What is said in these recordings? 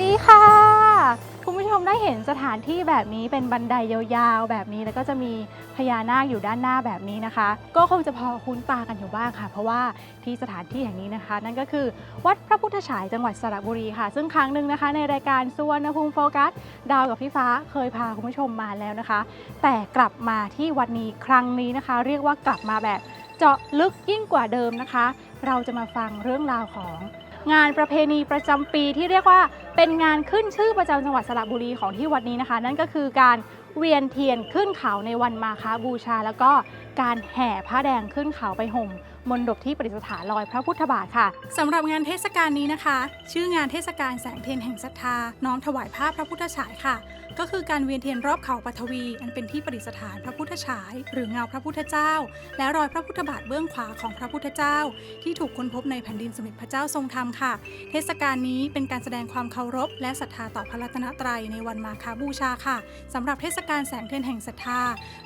ดีค่ะ คุณผู้ชมได้เห็นสถานที่แบบนี้เป็นบันไดยาวๆ แบบนี้แล้วก็จะมีพญานาคอยู่ด้านหน้าแบบนี้นะคะ ก็คงจะพอคุ้นตากันอยู่บ้างค่ะ เพราะว่าที่สถานที่แห่งนี้นะคะ นั่นก็คือวัดพระพุทธฉายจังหวัดสระบุรีค่ะ ซึ่งครั้งหนึ่งนะคะ ในรายการสุวรรณภูมิโฟกัส ดาวกับพี่ฟ้าเคยพาคุณผู้ชมมาแล้วนะคะ แต่กลับมาที่วัดนี้ครั้งนี้นะคะ เรียกว่ากลับมาแบบเจาะลึกยิ่งกว่าเดิมนะคะ เราจะมาฟังเรื่องราวของ งานประเพณีประจำปีที่เรียกว่าเป็นงานขึ้นชื่อประจำจังหวัดสระบุรีของที่วัดนี้นะคะ นั่นก็คือการ เวียนเทียนขึ้นเขาในวันมาฆบูชา แล้วก็การแห่ผ้าแดงขึ้นเขาไปห่มมณฑปที่ประดิษฐานลอยพระพุทธบาทค่ะสำหรับงานเทศกาลนี้นะคะ ชื่องานเทศกาลแสงเทียนแห่งศรัทธา น้อมถวายภาพพระพุทธฉายค่ะ ก็คือการเวียนเทียนรอบเขาปัทวี อันเป็นที่ประดิษฐานพระพุทธฉาย หรือเงาพระพุทธเจ้า และรอยพระพุทธบาทเบื้องขวาของพระพุทธเจ้า ที่ถูกค้นพบในแผ่นดินสมเด็จพระเจ้าทรงธรรมค่ะ เทศกาลนี้เป็นการแสดงความเคารพ และศรัทธาต่อพระรัตนตรัยในวันมาฆบูชาค่ะสำหรับเทศกาลแสงเทียนแห่งศรัทธา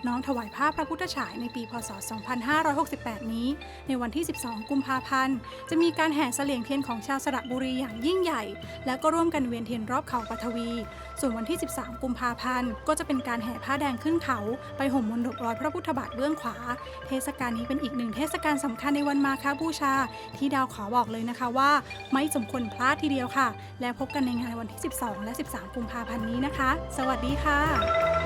น้อมถวายภาพพระพุทธฉายในปีพศ 2568 นี้ ในวันที่ 12 กุมภาพันธ์ จะมีการแห่เสลียงเทียนของชาวสระบุรีอย่างยิ่งใหญ่ แล้วก็ร่วมกันเวียนเทียนรอบเขาปัทวี ส่วนวันที่ 13 กุมภาพันธ์ ก็จะเป็นการแห่ผ้าแดงขึ้นเขา ไปห่มมณฑปรอยพระพุทธบาทเบื้องขวา เทศกาลนี้เป็นอีกหนึ่งเทศกาลสำคัญในวันมาฆบูชา ที่ดาวขอบอกเลยนะคะว่า ไม่สมควรพลาดทีเดียวค่ะ และพบกันในงานวันที่ 12 และ 13 กุมภาพันธ์นี้นะคะ สวัสดีค่ะ